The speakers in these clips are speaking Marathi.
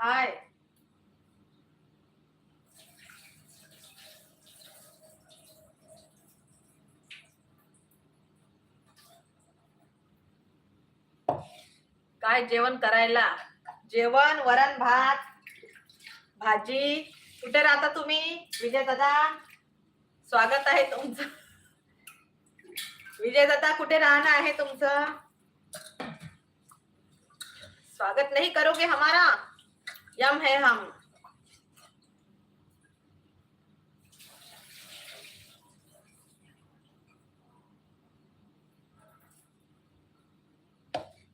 हाय. काय जेवण करायला? जेवण वरण भात भाजी. कुठे राहता तुम्ही विजय दादा? स्वागत आहे तुमचं. विजय दादा कुठे राहणं आहे तुमचं? स्वागत नाही करोगे हमारा? यम है हम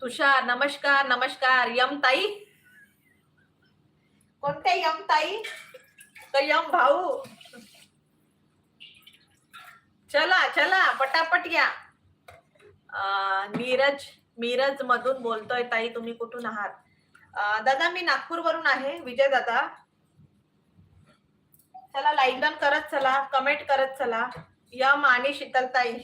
तुषार नमस्कार नमस्कार यम ताई कोणते यम ताई का यम भाऊ चला चला पटापट या. नीरज मिरज मधून बोलतोय ताई तुम्ही कुठून आहात? दादा मी नागपूरवरून आहे विजय दादा. चला लाईक डाऊन करत चला कमेंट करत चला. यम आणि शीतलताई.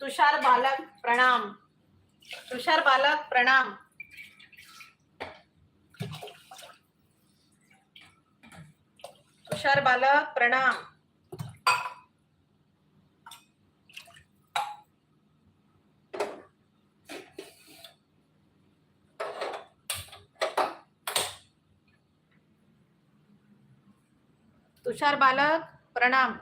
तुषार बालक प्रणाम. तुषार बालक प्रणाम. तुषार बालक, प्रणाम. तुषार बालक, प्रणाम.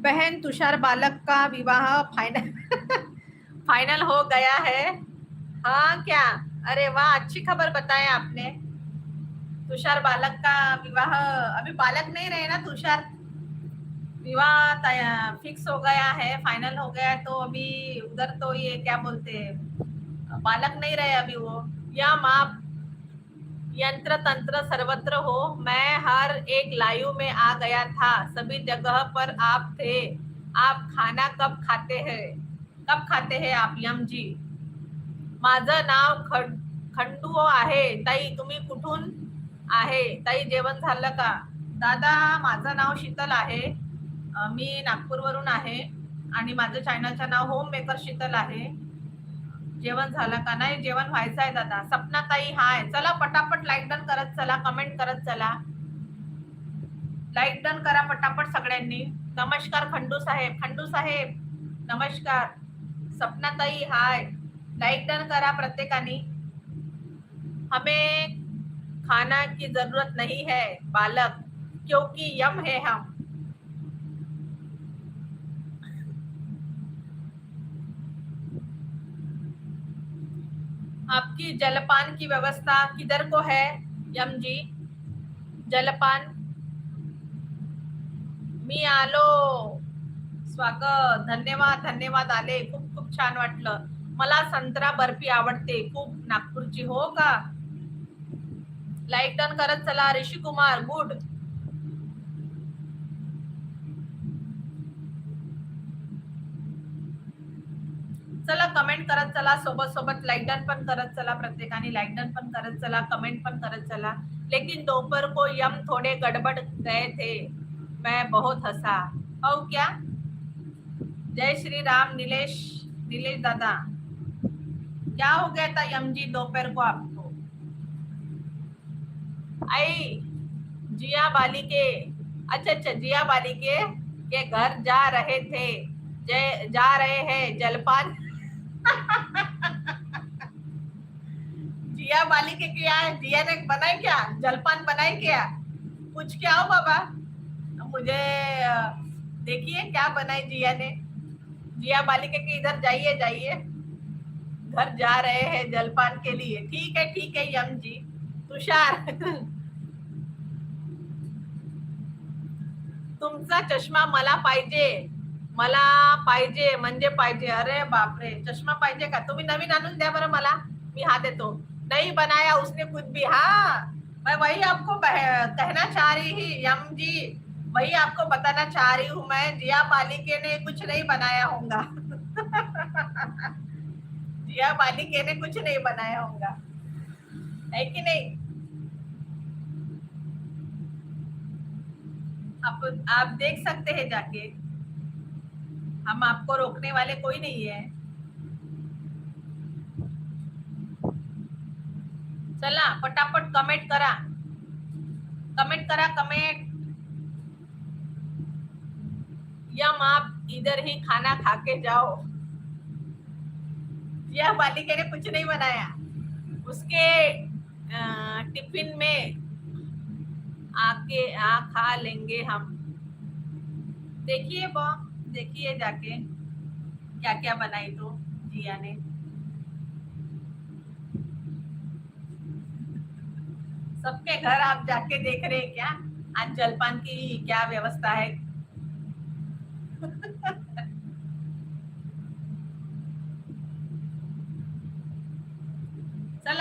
बहन, तुषार बालक का विवाह फाइनल फाइनल हो गया है। हाँ क्या? अरे वाह, अच्छी खबर बताए आपने। तुषार बालक का विवाह, अभी बालक नहीं रहे ना तुषार? विवाह फिक्स हो गया है फाइनल हो गया है तो अभी उधर तो ये क्या बोलते हैं, बालक नहीं रहे अभी वो। या माँ यंत्र तंत्र सर्वत्र हो, मैं हर एक लाइव में आ गया था, सभी जगह पर आप थे। आप खाना कब खाते हैं? कब खाते हैं आप, यम जी? माझं नाव खंड खंडू आहे. ताई तुम्ही कुठून आहे? ताई जेवण झालं का? दादा माझं नाव शीतल आहे. मी नागपूरवरून आहे. आणि माझं चॅनलचं नाव होम मेकर शीतल आहे. जेवण झालं का नाही? जेवण व्हायचं आहे दादा. सपना ताई हाय. चला पटापट लाईक डन करत चला. कमेंट करत चला. लाईक डन करा पटापट सगळ्यांनी. नमस्कार खंडू साहेब. खंडू साहेब नमस्कार. सपना ताई हाय. लाईक डन करा प्रत्येकाने। हमें खाना की ज़रूरत नहीं है बालक, क्योंकि यम है हम। आपकी जलपान की व्यवस्था किधर को है, यम जी? जलपान। मी आलो। स्वागत, धन्यवाद धन्यवाद आले। खूप खूप छान वाटलं। मला संत्रा बर्फी आवडते. खूप नागपूरची हो का? लाईक डन करत चला ऋषी कुमार गुड चला कमेंट करत चला सोबत सोबत लाईक डन पण करत चला प्रत्येकाने लाईक डन पण करत चला कमेंट पण करत चला. लेकिन दोपहर को यम थोड़े गड़बड़ गए थे। मैं बहुत हसा। औ हो क्या? जय श्री राम निलेश निलेश दादा। क्या हो गया था यम जी दोपहर को आपको? आई, जिया बाली के अच्छा अच्छा जिया बाली के के घर जा रहे थे। जय, जा रहे हैं, जलपान। जिया बाली के क्या जिया ने बनाए क्या? जलपान बनाए क्या? कुछ क्या हो बाबा? मुझे, देखिए क्या बनाई जिया ने। जिया बाली के इधर जाइए जाइए। घर जा रहे हैं जलपान के लिए। ठीक है ठीक है, यम जी। तुषार। तुमचा चष्मा मला पाहिजे। मला पाहिजे, म्हणजे पाहिजे। अरे बापरे, चष्मा पाहिजे का? तुम्ही नवीन आणून द्या बरं मला. मी हा देतो. नहीं बनाया उसने कुछ भी। हाँ मैं वही आपको कहना चाह रही ही, यम जी। वही आपको बताना चाह रही हूँ मैं। जिया पालिके ने कुछ नहीं बनाया होगा। जिया मालिके ने कुछ नहीं बनाया होगा। है कि नहीं? आप आप देख सकते हैं जाके। हम आपको रोकने वाले कोई नहीं है। चला पटापट कमेंट करा। कमेंट करा कमेंट यम, आप इधर ही खाना खा के जाओ। यह बालिका ने कुछ नहीं बनाया। उसके टिफ़िन में आके, आ खा लेंगे हम। देखिए बा देखिए जाके क्या क्या बनाई तो जिया ने। सबके घर आप जाके देख रहे हैं क्या? आज जलपान की क्या व्यवस्था है?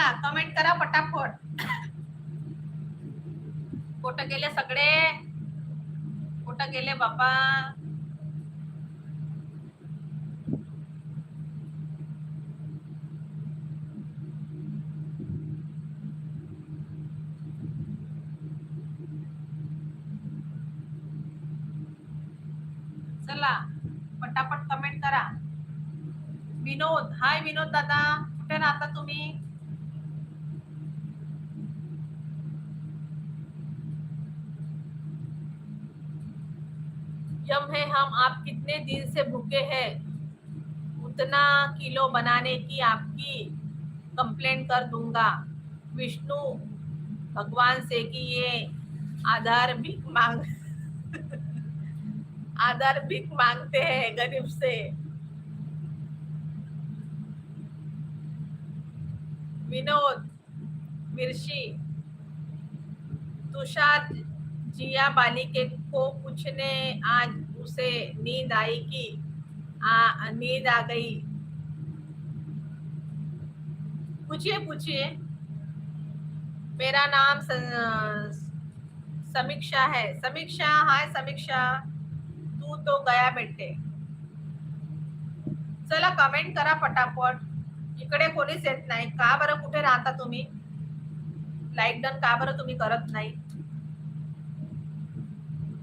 करा कमेंट करा पटापट. कुठं गेले सगळे. कुठं गेले बापा. चला पटापट कमेंट करा. विनोद हाय विनोद दादा. कुठे राहता तुम्ही? यम है हम, आप कितने दिन से भूखे हैं? उतना किलो बनाने की आपकी कंप्लेंट कर दूँगा। विष्णु, भगवान से कि ये आधार भीख मांग आधार भीख मांगते हैं गरीब से। विनोद, मिर्शी, तुषार जिया बालिके को पूछने आज उसे नींद आई कि नींद आ गई। पूछिए पूछिए। मेरा नाम समीक्षा है। समीक्षा, हाय समीक्षा। तू तो गया बेटे। चला कमेंट करा पटापट इकडे का बरं कुठे राहता तुम्ही? लाईक डन का बरं तुम्ही करत नाही?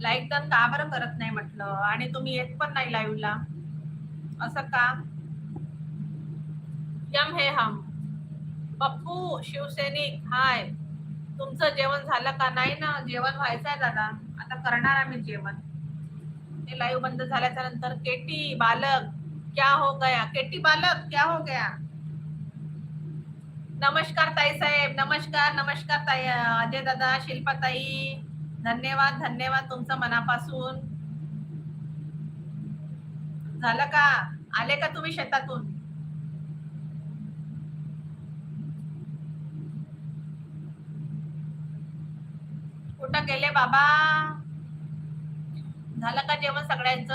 लाईक डन का बरं करत नाही म्हटलं. आणि तुम्ही येत पण नाही लाईव्हला असं का? यम हे हम. पप्पू शिवसैनिक हाय. तुमचं जेवण झालं का? नाही ना. जेवण व्हायचं आहे दादा. आता करणार आम्ही जेवण. ते लाईव्ह बंद झाल्याच्यानंतर केटी बालक क्या हो गया? केटी बालक क्या हो गया? नमस्कार ताई साहेब. नमस्कार नमस्कार ताई अजय दादा शिल्पा ताई धन्यवाद धन्यवाद तुमचं मनापासून. झालं का? आले का तुम्ही शेतातून? कुठं गेले बाबा? झालं का जेवण सगळ्यांच?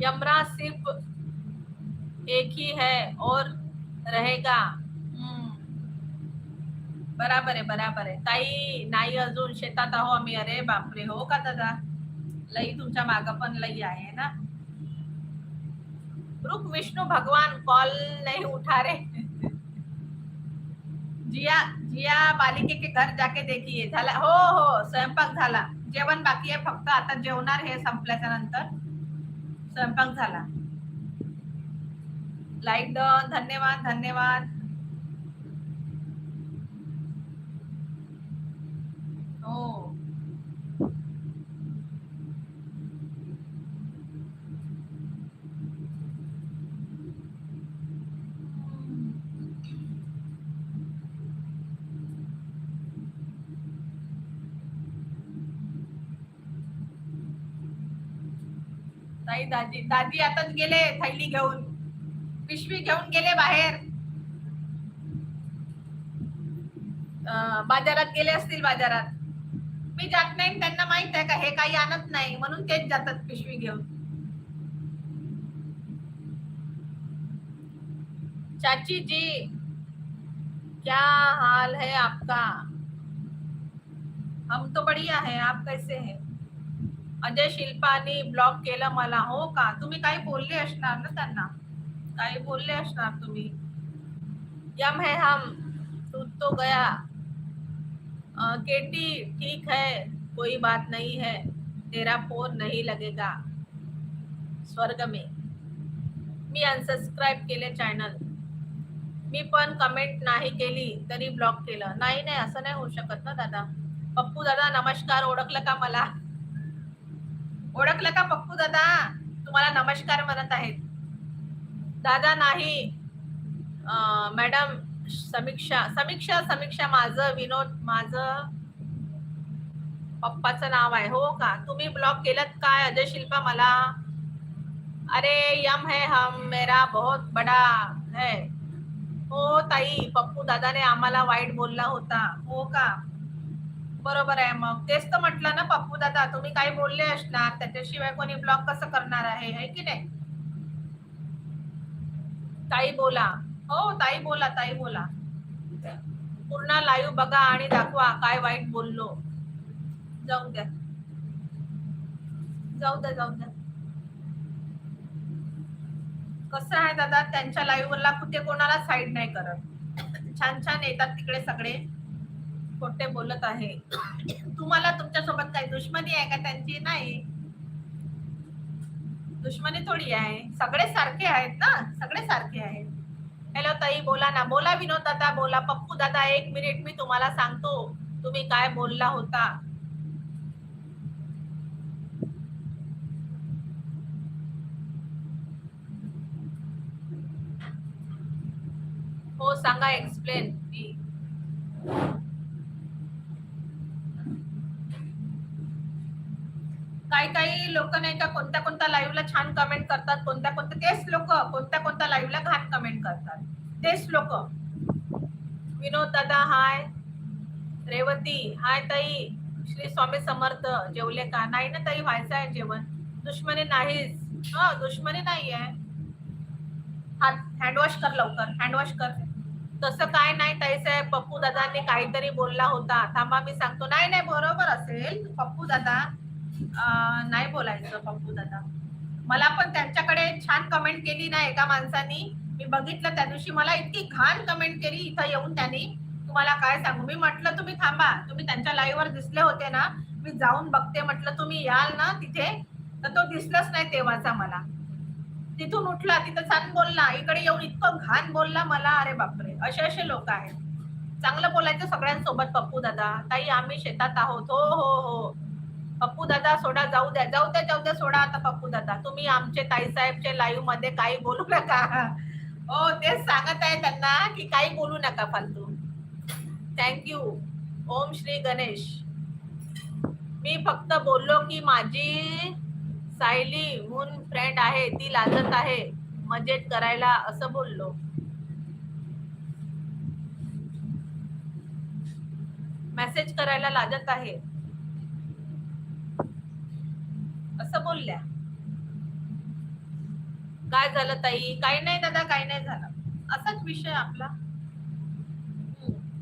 यमरा सिर्फ एक ही है और रहेगा. बराबर आहे बराबर आहे. ताई नाही अजून शेतात आहो आम्ही. अरे बापरे हो का दादा? लई तुमच्या माग पण लई आहे ना? रुक विष्णू भगवान कॉल नाही उठा रे. जिया जिया बालिके के घर जाके देखिए. झाला हो हो स्वयंपाक झाला. जेवण बाकी आहे फक्त आता जेवणार हे संपल्याच्या नंतर. स्वयंपाक झाला. लाइट धन्यवाद धन्यवाद. हो. ताई दादी दादी आताच गेले थैली घेऊन. पिशवी घेऊन गेले बाहेर. अं, बाजारात गेले असतील बाजारात. मी जात नाही त्यांना माहित आहे का हे काही आणत नाही म्हणून तेच जातात पिशवी घेऊन. चाची जी, क्या हाल है आपका? हम तो बढ़िया है, आप कैसे हैं? अजय शिल्पानी ब्लॉक केलं मला. हो का? तुम्ही काही बोलले असणार ना त्यांना? काही बोलले असणार तुम्ही? यम है हम तू तो गया. केटी ठीक है कोई बात नहीं है तेरा फोन नहीं लगेगा स्वर्ग में। मी अनसबस्क्राईब केले चॅनल मी पण कमेंट नाही केली तरी ब्लॉक केलं. नाही नाही असं नाही होऊ शकत ना दादा. पप्पू दादा नमस्कार. ओळखलं का मला? ओळखलं का पप्पू दादा? तुम्हाला नमस्कार म्हणत आहेत. दादा नाही. मॅडम समीक्षा समीक्षा समीक्षा माझं विनोद माझं पप्पाचं नाव आहे. हो का? तुम्ही ब्लॉक केलं काय? अजय शिल्पा मला? अरे यम है हम मेरा बहुत बडा है. हो ताई पप्पू दादाने आम्हाला वाईट बोलला होता. हो का? बरोबर आहे मग. तेच तर म्हटलं ना पप्पू दादा तुम्ही काही बोलले असणार. त्याच्याशिवाय कोणी ब्लॉक कसं करणार आहे? है की नाही? ताई बोला. हो ताई बोला ताई बोला. पूर्ण लाईव्ह बघा आणि दाखवा काय वाईट बोललो. जाऊ द्या. जाऊ द्या जाऊ द्या. कसं आहे दादा त्यांच्या लाईव्हला कुठे कोणाला साईड नाही करत. छान छान येतात तिकडे सगळे. खोटे बोलत आहे. तुम्हाला तुमच्यासोबत काही दुश्मनी आहे का त्यांची? नाही. दुश्मनी थोडी आहे. सगळे सारखे आहेत ना? सगळे सारखे आहेत. हॅलो ताई बोला ना. बोला विनोद दादा बोला. पप्पू दादा एक मिनिट मी तुम्हाला सांगतो. तुम्ही काय बोलला होता? हो सांगा एक्सप्लेन काही काही लोक नाही का कोणत्या कोणत्या लाईव्हला छान कमेंट करतात कोणत्या कोणत्या तेच लोक कोणत्या कोणत्या लाईव्हला घाण कमेंट करतात. तेच लोक. विनोद दादा हाय रेवती हाय ताई. श्री स्वामी समर्थ जेवले का नाही ना ताई व्हायचं आहे जेवण. दुश्मनी नाहीच. हा दुश्मनी नाही आहे हात हँडवॉश कर लवकर हँडवॉश कर. तसं काय नाही ताई साहेब पप्पू दादांनी काहीतरी बोलला होता. थांबा मी सांगतो. नाही नाही बरोबर असेल. पप्पू दादा नाही बोलायचं पप्पू दादा. मला पण त्यांच्याकडे छान कमेंट केली ना एका माणसानी. मी बघितलं त्या दिवशी. मला इतकी घाण कमेंट केली इथं येऊन त्यांनी. तुम्हाला काय सांगू? मी म्हटलं तुम्ही थांबा. तुम्ही त्यांच्या लाईव्ह वर दिसले होते ना. मी जाऊन बघते. म्हटलं तुम्ही याल ना तिथे? तर तो दिसलाच नाही तेव्हाचा मला. तिथून उठला. तिथं छान बोलला. इकडे येऊन इतकं घाण बोलला मला. अरे बापरे! असे असे लोक आहेत. चांगलं बोलायचं सगळ्यांसोबत पप्पू दादा. ताई आम्ही शेतात आहोत. हो हो हो. पप्पू दादा सोडा जाऊ द्या जाऊ द्या जाऊ द्या सोडा आता पप्पू दादा तुम्ही आमचे ताईसाहेबचे लाईव्हमध्ये काही बोलू नका. हो तेच सांगत आहे त्यांना की काही बोलू नका फालतू. Thank you Om Shri Ganesh. मी फक्त बोललो की माझी सायली म्हणून फ्रेंड आहे ती लाजत आहे. मजेत करायला असं बोललो. मेसेज करायला लाजत आहे. असं बोलल्या. काय झालं ताई? काही नाही दादा काही नाही झालं. असाच विषय आपला.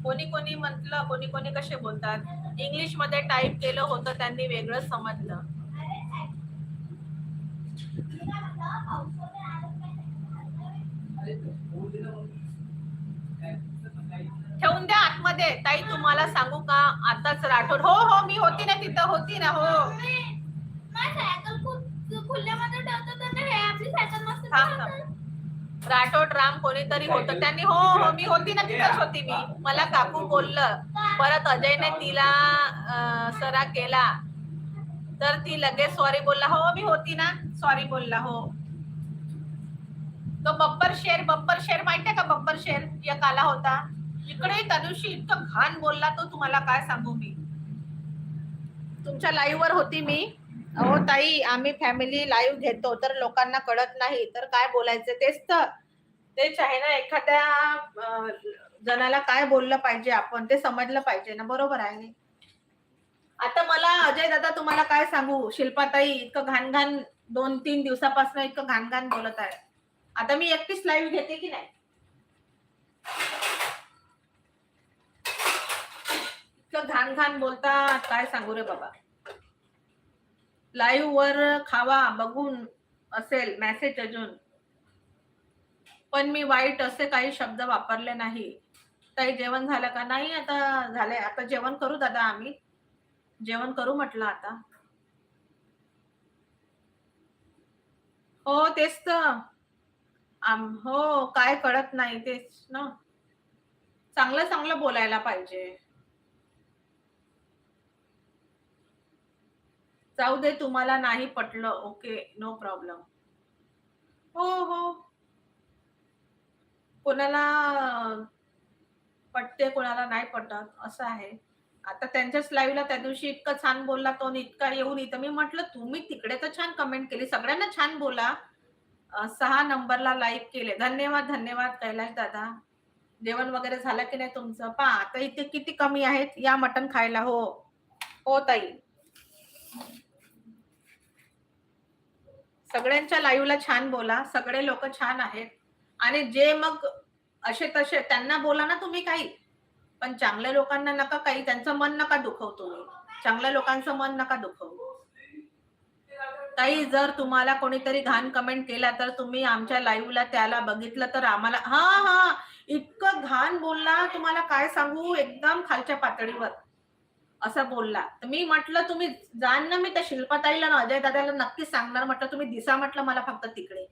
कोणी कोणी म्हटलं कोणी कोणी कसे बोलतात? इंग्लिशमध्ये टाईप केलं होतं त्यांनी वेगळं समजलं. ठेवून द्या आतमध्ये. ताई तुम्हाला सांगू का? आताच राठोड. हो हो मी होती ना तिथं होती ना हो. राठोड राम कोणीतरी होतं. त्यांनी हो हो मी होती ना तिथंच होती मी. मला काकू बोललं. परत अजयने तिला सरा केला तर ती लगेच सॉरी बोलला. हो मी होती ना. सॉरी बोलला हो. तो बब्बर शेर बब्बर शेर माहितीये का बब्बर शेर? एक आला होता. इकडे दिवशी इतकं घाण बोलला तो. तुम्हाला काय सांगू मी? तुमच्या लाईव्ह वर होती मी. हो ताई आम्ही फॅमिली लाईव्ह घेतो तर लोकांना कळत नाही. तर काय बोलायचं? तेच तर. तेच आहे ना एखाद्या जणाला काय बोललं पाहिजे आपण ते समजलं पाहिजे ना बरोबर आहे आता मला अजय दादा तुम्हाला काय सांगू? शिल्पाताई इतकं घाण घाण दोन तीन दिवसापासून इतकं घाण घाण बोलत आहे. आता मी एकटीच लाईव्ह घेते की नाही? इतकं घाण घाण बोलता काय सांगू रे बाबा? लाईव्ह वर खावा बघून असेल मेसेज अजून. पण मी वाईट असे काही शब्द वापरले नाही. ताई जेवण झालं का? नाही आता झालंय. आता जेवण करू दादा आम्ही. जेवण करू म्हटलं आता. हो तेच तर. आम हो काय कळत नाही तेच ना. चांगलं चांगलं बोलायला पाहिजे. जाऊ दे तुम्हाला नाही पटलं. ओके नो प्रॉब्लेम हो हो. कोणाला पटते कोणाला नाही पटत असं आहे. आता त्यांच्याच लाईव्हला त्या दिवशी इतकं छान बोलला तो इतका येऊन इथं. मी म्हटलं तुम्ही तिकडे तर छान कमेंट केली. सगळ्यांना छान बोला. सहा नंबरला लाईक केले. धन्यवाद धन्यवाद कैलाश दादा. जेवण वगैरे झालं की नाही तुमचं? पा आता इथे किती कमी आहेत? या मटण खायला हो. हो ताई. सगळ्यांच्या लाईव्हला छान बोला सगळे लोक छान आहेत. आणि जे मग असे तसे त्यांना बोला ना तुम्ही काही. पण चांगल्या लोकांना नका काही त्यांचं मन नका दुखवतो चांगल्या लोकांचं मन नका दुखवू. ताई जर तुम्हाला कोणीतरी घाण कमेंट केला तर तुम्ही आमच्या लाईव्हला त्याला बघितलं तर आम्हाला हा हा इतकं घाण बोलला तुम्हाला काय सांगू? एकदम खालच्या पातळीवर. असं बोलला. तर मी म्हटलं तुम्ही जाण ना मी त्या शिल्पाताईला ना अजय दादाला नक्की सांगणार. म्हटलं तुम्ही दिसा म्हटलं मला फक्त तिकडे.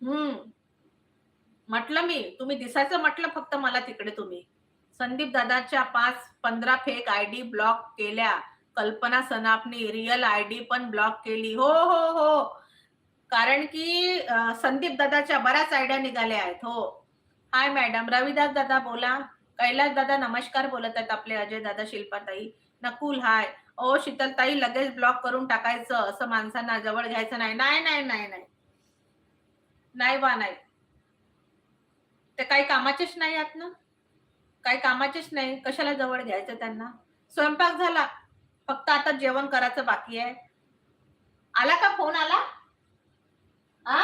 हम्म. म्हटलं मी तुम्ही दिसायचं म्हटलं फक्त मला तिकडे तुम्ही. संदीप दादाच्या पाच पंधरा फेक आयडी ब्लॉक केल्या. कल्पना सनापनी रिअल आयडी पण ब्लॉक केली. हो हो हो. कारण की संदीप दादाच्या बऱ्याच आयडिया निघाल्या आहेत. हो. हाय मॅडम रविदास दादा बोला. कैलास दादा नमस्कार बोलत आहेत आपले अजय दादा शिल्पाताई. नकुल हाय ओ शीतलताई लगेच ब्लॉक करून टाकायचं असं माणसांना जवळ घ्यायचं नाही. नाही नाही नाही नाही. नाही बा नाही. ते काही कामाचेच नाही आहेत ना? काही कामाचेच नाही. कशाला जवळ घ्यायचं त्यांना? स्वयंपाक झाला. फक्त आता जेवण करायचं बाकी आहे. आला का फोन आला? आ?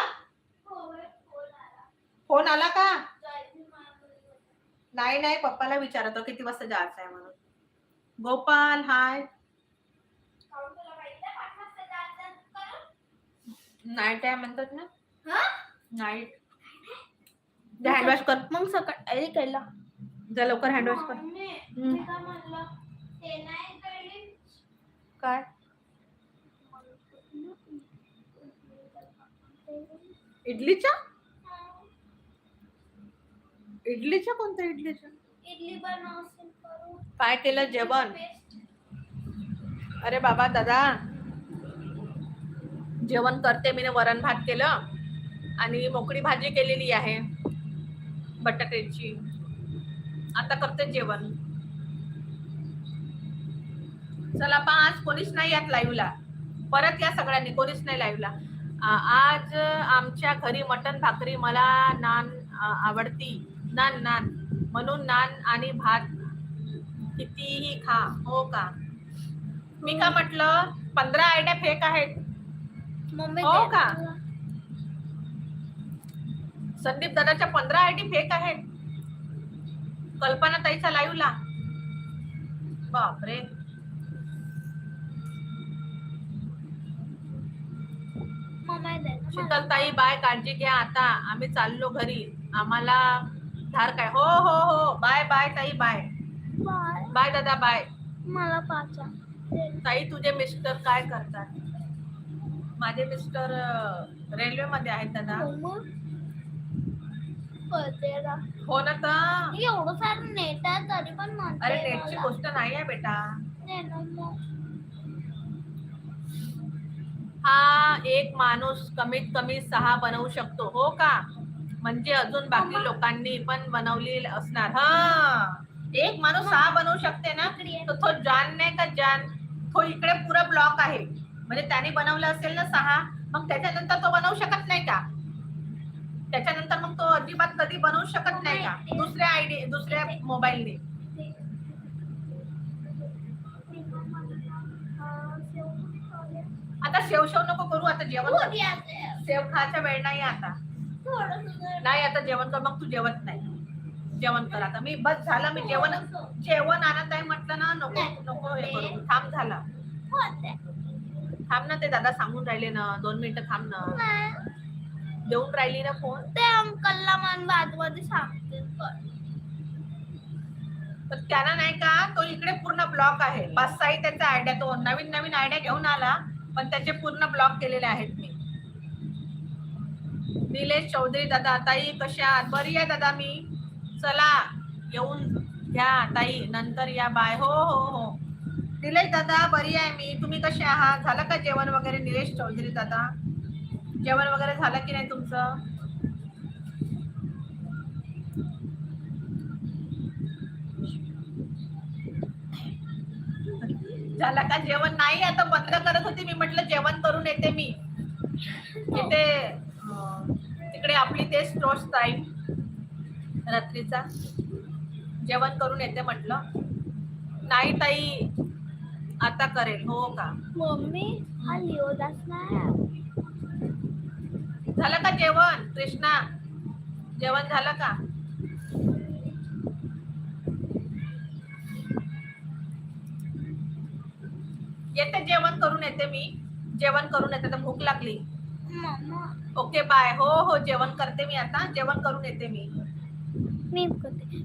फोन आला का? नाही नाही पप्पाला विचारतो किती वाजता जायचं आहे म्हणून. गोपाल हाय. नाईट आहे म्हणतात ना. नाईट हँडवॉश कर. मग सकाळ अरे केला. जा लवकर हँडवॉश कर. हम्म. काय? इडलीच्या? इडलीच्या कोणत्या इडलीच्या? इडली बनवशील करू काय केलं जेवण? अरे बाबा दादा. जेवण करते मी वरण भात केलं आणि मोकळी भाजी केलेली आहे बटाट्याची. आता करते जेवण. चला पा आज कोणीच नाही यात लाईव्हला परत या सगळ्यांनी कोणीच नाही लाईव्हला आज आमच्या घरी मटण भाकरी मला नान आवडती. नान नान. म्हणून नान आणि भात कितीही खा हो का? मी का म्हटलं पंधरा आयडिया फेक आहेत. हो का? संदीप दादाच्या पंधरा आयडी फेक आहेत. कल्पना ताईचा लाईव्हला बापरे. शीतल ताई बाय काळजी घ्या आता. आम्ही चाललो घरी. आम्हाला धार काय हो हो हो बाय बाय ताई बाय बाय. बाय दादा बाय मला पाचा. ताई तुझे मिस्टर काय करतात माझे मिस्टर रेल्वे मध्ये आहेत दादा हो ना. हो ना तर एवढं सारं नेट आहे तरी पण अरे नेटची. गोष्ट नाही आहे बेटा. हा एक माणूस कमीत कमी सहा बनवू शकतो हो का म्हणजे अजून बाकी लोकांनी पण बनवली असणार हा एक माणूस सहा बनवू शकते ना. तर तो जान नाही का जान तो इकडे पुरा ब्लॉक आहे म्हणजे त्याने बनवलं असेल ना सहा मग त्याच्यानंतर तो बनवू शकत नाही का त्याच्यानंतर मग तो अजिबात कधी बनवू शकत नाही का दुसऱ्या आयडी दुसऱ्या मोबाईलने. आता शेव शेव नको करू आता जेवण. शेव खायचा वेळ नाही आता नाही आता जेवण कर मग तू जेवत नाही जेवण कर आता मी बस झालं मी जेवण. जेवण आणत आहे म्हटलं ना नको. नको हे करू थांब झाला थांब ना ते दादा सांगून राहिले ना दोन मिनिटं थांब ना. देऊन राहिली ना फोन ते अंकलला मन बाजूमध्ये सांगतील पण. तर त्यांना नाही का तो इकडे पूर्ण ब्लॉक आहे पाच सहा त्याचा आयडिया तो नवीन नवीन आयडिया घेऊन आला पण त्याचे पूर्ण ब्लॉक केलेले आहेत मी निलेश चौधरी दादा ताई कशा आहात? बरी आहे दादा मी? चला येऊन घ्या ताई नंतर या बाय. हो हो हो. निलेश दादा बरी आहे मी. तुम्ही कसे आहात? झालं का जेवण वगैरे निलेश चौधरी दादा? जेवण वगैरे झालं की नाही तुमचं? झालं का जेवण? नाही आता बंद करत होती मी. म्हटलं जेवण करून येते मी. इथे तिकडे आपली ते स्टोर्स टाईम रात्रीचा. जेवण करून येते म्हटलं. नाही ताई आता करेल. हो का? मम्मी हा लिओदास नाही. झालं का जेवण? कृष्णा जेवण झालं का? येते जेवण करून येते मी. जेवण करून येते तर भूक लागली. ओके बाय हो हो जेवण करते मी आता. जेवण करून येते मी. मी करते.